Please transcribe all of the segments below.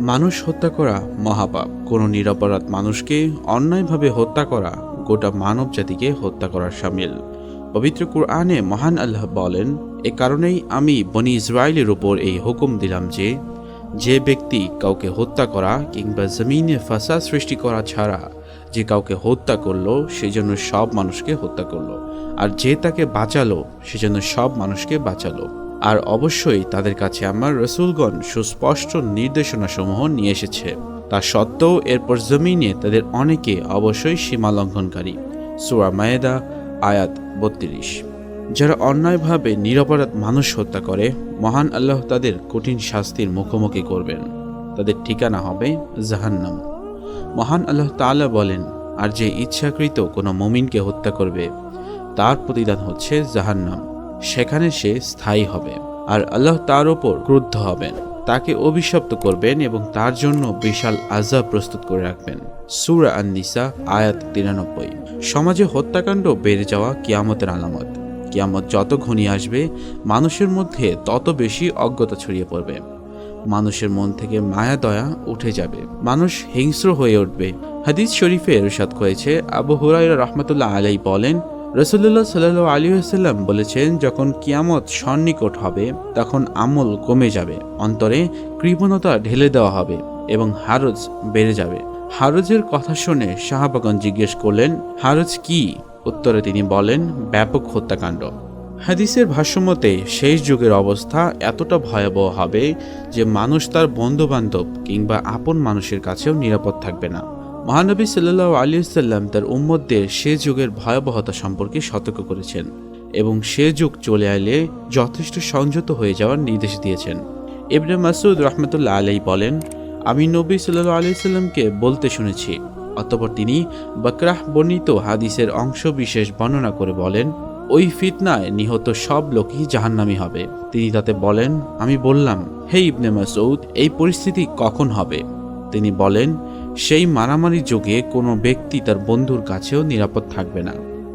মানুষ হত্যা করা মহাপাপ। কোনো নিরপরাধ মানুষকে অন্যায়ভাবে হত্যা করা গোটা মানব জাতিকে হত্যা করার সামিল। পবিত্র কুরআনে মহান আল্লাহ বলেন, এ কারণেই আমি বনি ইসরায়েলের উপর এই হুকুম দিলাম যে যে ব্যক্তি কাউকে হত্যা করা কিংবা জমিনে ফাসাদ সৃষ্টি করা ছাড়া যে কাউকে হত্যা করল সেজন্য সব মানুষকে হত্যা করল। আর যে তাকে বাঁচালো সেজন্য সব মানুষকে বাঁচালো। আর অবশ্যই তাদের কাছে আমার রসুলগণ সুস্পষ্ট নির্দেশনাসমূহ নিয়ে এসেছে। তা সত্ত্বেও এরপর জমিনে তাদের অনেকে অবশ্যই সীমা লঙ্ঘনকারী। সুরা মায়েদা, আয়াত বত্রিশ। যারা অন্যায়ভাবে, নিরপরাধ মানুষ হত্যা করে, মহান আল্লাহ তাদের কঠিন শাস্তির মুখোমুখি করবেন। তাদের ঠিকানা হবে জাহান্নাম। মহান আল্লাহ তাআলা বলেন, আর যে ইচ্ছাকৃত কোনো মুমিনকে হত্যা করবে, তার প্রতিদান হচ্ছে জাহান্নাম। সেখানে সে স্থায়ী হবে আর আল্লাহ তার ওপর ক্রুদ্ধ হবেন। তাকে অভিশপ্ত করবেন এবং তার জন্য বিশাল আজাব প্রস্তুত করে রাখবেন। সুরা আন্নিসা, আয়াত তিরানব্বই। সমাজে হত্যাকাণ্ড বেড়ে যাওয়া কিয়ামতের আলামত। কিয়ামত যত ঘনিয়ে আসবে, মানুষের মধ্যে তত বেশি অজ্ঞতা ছড়িয়ে পড়বে। মানুষের মন থেকে মায়া, দয়া উঠে যাবে। মানুষ হিংস্র হয়ে উঠবে। হাদিস শরীফে এরশাদ করেছে, আবু হুরাইরা রহমতুল্লাহ আলাই বলেন রসুল্লাহ সাল্লু আলী আসাল্লাম বলেছেন, যখন কিয়ামত সন্নিকট হবে, তখন আমল কমে যাবে, অন্তরে কৃপণতা ঢেলে দেওয়া হবে এবং হারজ বেড়ে যাবে। হারজের কথা শুনে শাহাবাগন জিজ্ঞেস করলেন, হারজ কি? উত্তরে তিনি বলেন, ব্যাপক হত্যাকাণ্ড। হাদিসের ভাষ্যমতে, শেষ যুগের অবস্থা এতটা ভয়াবহ হবে যে মানুষ তার বন্ধুবান্ধব কিংবা আপন মানুষের কাছেও নিরাপদ থাকবে না। মহানবী সাল্লাহ আলী সাল্লাম তার উম্মতদের সে যুগের ভয়াবহতা সম্পর্কে সতর্ক করেছেন এবং সে যুগ চলে এলে যথেষ্ট সংযত হয়ে যাওয়ার নির্দেশ দিয়েছেন। ইবনে মাসুদ রহমতুল্লাহ আলাই বলেন, আমি নবী সাল্লাহ আলি সাল্লামকে বলতে শুনেছি, অতপর তিনি বকরাহ বর্ণিত হাদিসের অংশ বিশেষ বর্ণনা করে বলেন, ওই ফিতনায় নিহত সব লোকই জাহান্নামি হবে। তিনি তাতে বলেন, আমি বললাম, হে ইবনে মাসউদ, এই পরিস্থিতি কখন হবে? তিনি বলেন সেই মারামারি যুগে কোনো ব্যক্তি তার বন্ধুর কাছেও নিরাপদ থাকবে না।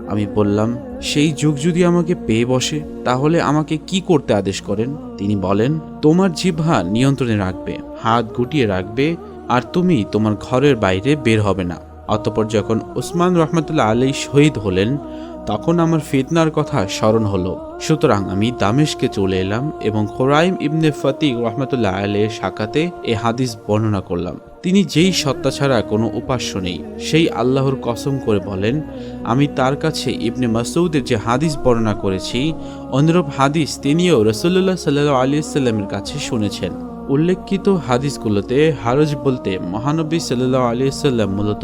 আমি বললাম, সেই যুগ যদি আমাকে পেয়ে বসে, তাহলে আমাকে কি করতে আদেশ করেন? তিনি বলেন, তোমার জিহ্বা নিয়ন্ত্রণে রাখবে, হাত গুটিয়ে রাখবে, আর তুমি তোমার ঘরের বাইরে বের হবে না। অতপর যখন ওসমান রহমতুল্লাহ আলী শহীদ হলেন তখন আমার ফিতনার কথা স্মরণ হলো। সুতরাং আমি দামেশকে চলে এলাম এবং খোরাইম ইবনে ফতিক রহমতুল্লাহ আলের সাকাতে এ হাদিস বর্ণনা করলাম। তিনি যেই সত্তা ছাড়া কোনো উপাস্য নেই, সেই আল্লাহর কসম করে বলেন, আমি তার কাছে ইবনে মাসউদের যে হাদিস বর্ণনা করেছি, অনুরূপ হাদিস তিনিও রসুল্লাহ সাল্লাহ আলী সাল্লামের কাছে শুনেছেন। উল্লেখিত হাদিসগুলোতে হারজ বলতে মহানবী সাল্লাহ আলী সাল্লাম মূলত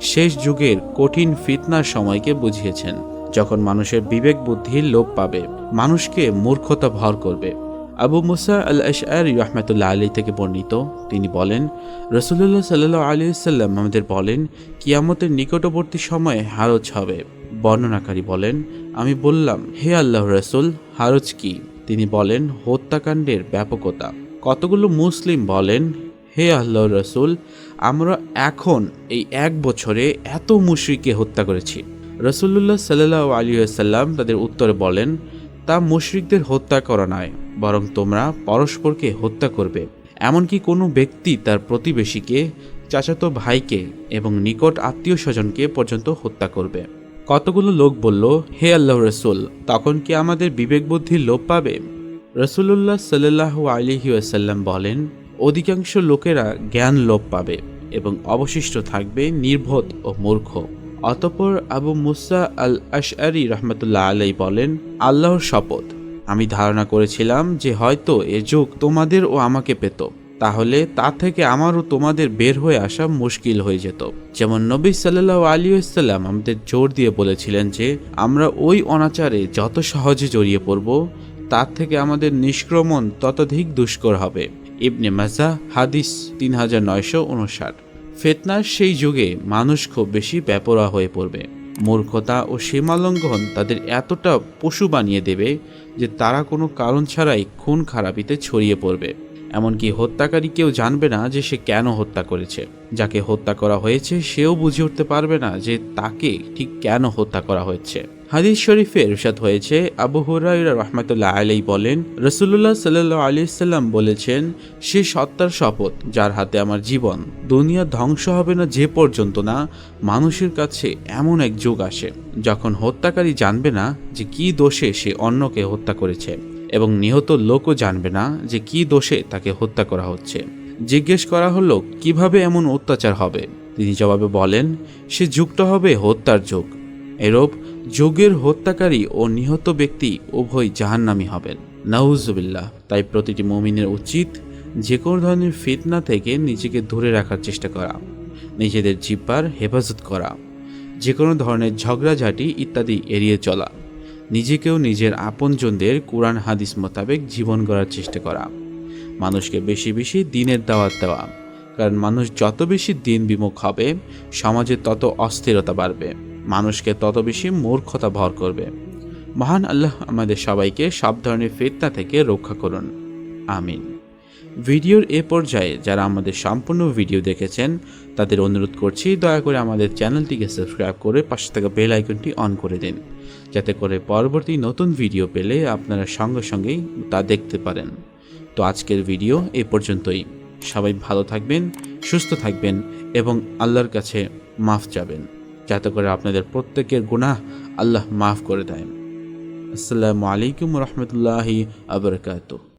শেষ যুগের কঠিন ফিতনার সময়কে বুঝিয়েছেন। যখন মানুষের বিবেক বুদ্ধি লোপ পাবে, মানুষকে মূর্খতা ভর করবে। আবু মুসা আল আশআর রহমতুল্লাহ আলী থেকে বর্ণিত, তিনি বলেন রসুল্লাহ সাল্লাহ আলী সাল্লাম আমাদের বলেন, কিয়ামতের নিকটবর্তী সময়ে হারজ হবে। বর্ণনাকারী বলেন, আমি বললাম, হে আল্লাহ রসুল, হারজ কি? তিনি বলেন, হত্যাকাণ্ডের ব্যাপকতা। কতগুলো মুসলিম বলেন, হে আল্লাহ রসুল, আমরা এখন এই এক বছরে এত মুশরিককে হত্যা করেছি। রসুল্লাহ সাল্লাহ আলী সাল্লাম তাদের উত্তরে বলেন, তা মুশরিকদের হত্যা করা নয়, বরং তোমরা পরস্পরকে হত্যা করবে। এমনকি কোনো ব্যক্তি তার প্রতিবেশীকে, চাচাতো ভাইকে এবং নিকট আত্মীয় স্বজনকে পর্যন্ত হত্যা করবে। কতগুলো লোক বলল, হে আল্লাহ রসুল, তখন কি আমাদের বিবেক বুদ্ধি লোপ পাবে? রসুল্লাহ সাল্লাহ আলিহি আসাল্লাম বলেন, অধিকাংশ লোকেরা জ্ঞান লোপ পাবে এবং অবশিষ্ট থাকবে নির্বোধ ও মূর্খ। অতপর আবু মুসা আল আশআরি রহমতুল্লাহ আলাই বলেন, আল্লাহর শপথ। আমি ধারণা করেছিলাম যে হয়তো এ যুগ তোমাদের ও আমাকে পেত। তাহলে তা থেকে আমারও তোমাদের বের হয়ে আসা মুশকিল হয়ে যেত। যেমন নবী সাল্লাহ আলী সাল্লাম আমাদের জোর দিয়ে বলেছিলেন যে, আমরা ওই অনাচারে যত সহজে জড়িয়ে পড়ব, তার থেকে আমাদের নিষ্ক্রমণ ততোধিক দুষ্কর হবে। ইবনে মাজা হাদিস তিন হাজার নয়শো উনষাট। ফেতনার সেই যুগে মানুষ খুব বেশি ব্যাপরা হয়ে পড়বে। মূর্খতা ও সীমালঙ্ঘন তাদের এতটা পশু বানিয়ে দেবে যে তারা কোনো কারণ ছাড়াই খুন খারাপিতে ছড়িয়ে পড়বে। এমনকি হত্যাকারী কেউ জানবে না যে সে কেন হত্যা করেছে। যাকে হত্যা করা হয়েছে সেও বুঝে উঠতে পারবে না যে তাকে ঠিক কেন হত্যা করা হয়েছে হাদিস শরীফে এরশাদ হয়েছে। আবু হুরাইরা রহমতুল্লাহ আলাই বলেন রসুল্লাহ সাল্লাহ আলি সাল্লাম বলেছেন, সে সত্তার শপথ, যার হাতে আমার জীবন, দুনিয়া ধ্বংস হবে না যে পর্যন্ত না, মানুষের কাছে এমন এক যুগ আসে, যখন হত্যাকারী জানবে না যে কি দোষে সে অন্যকে হত্যা করেছে, এবং নিহত লোকও জানবে না যে কি দোষে তাকে হত্যা করা হচ্ছে। জিজ্ঞেস করা হলো, কীভাবে এমন অত্যাচার হবে? তিনি জবাবে বলেন, সে যুগটা হবে হত্যার যুগ। এরূপ যোগের হত্যাকারী ও নিহত ব্যক্তি উভয় জাহান্নামী হবেন। নাউজুবিল্লাহ। তাই প্রতিটি মমিনের উচিত যে কোনো ধরনের ফিতনা থেকে নিজেকে দূরে রাখার চেষ্টা করা, নিজেদের জিব্বার হেফাজত করা, যে কোনো ধরনের ঝগড়াঝাটি ইত্যাদি এড়িয়ে চলা, নিজেকেও নিজের আপনজনদের কোরআন হাদিস মোতাবেক জীবন গড়ার চেষ্টা করা, মানুষকে বেশি বেশি দিনের দাওয়াত দেওয়া, কারণ মানুষ যত বেশি দিন বিমুখ হবে, সমাজে তত অস্থিরতা বাড়বে। মানুষকে তত বেশি মূর্খতা ভর করবে। মহান আল্লাহ আমাদের সবাইকে সব ধরনের ফেতনা থেকে রক্ষা করুন। আমিন। ভিডিওর এ পর্যায়ে যারা আমাদের সম্পূর্ণ ভিডিও দেখেছেন, তাদের অনুরোধ করছি দয়া করে আমাদের চ্যানেলটিকে সাবস্ক্রাইব করে পাশে থাকা বেল আইকনটি অন করে দিন, যাতে করে পরবর্তী নতুন ভিডিও পেলে আপনারা সঙ্গে সঙ্গেই তা দেখতে পারেন। তো আজকের ভিডিও এ পর্যন্তই। সবাই ভালো থাকবেন, সুস্থ থাকবেন এবং আল্লাহর কাছে মাফ চাবেন। যাতে করে আপনাদের প্রত্যেকের গুনাহ আল্লাহ মাফ করে দেয় আসসালামু আলাইকুম রহমতুল্লাহি আবরকাতুহ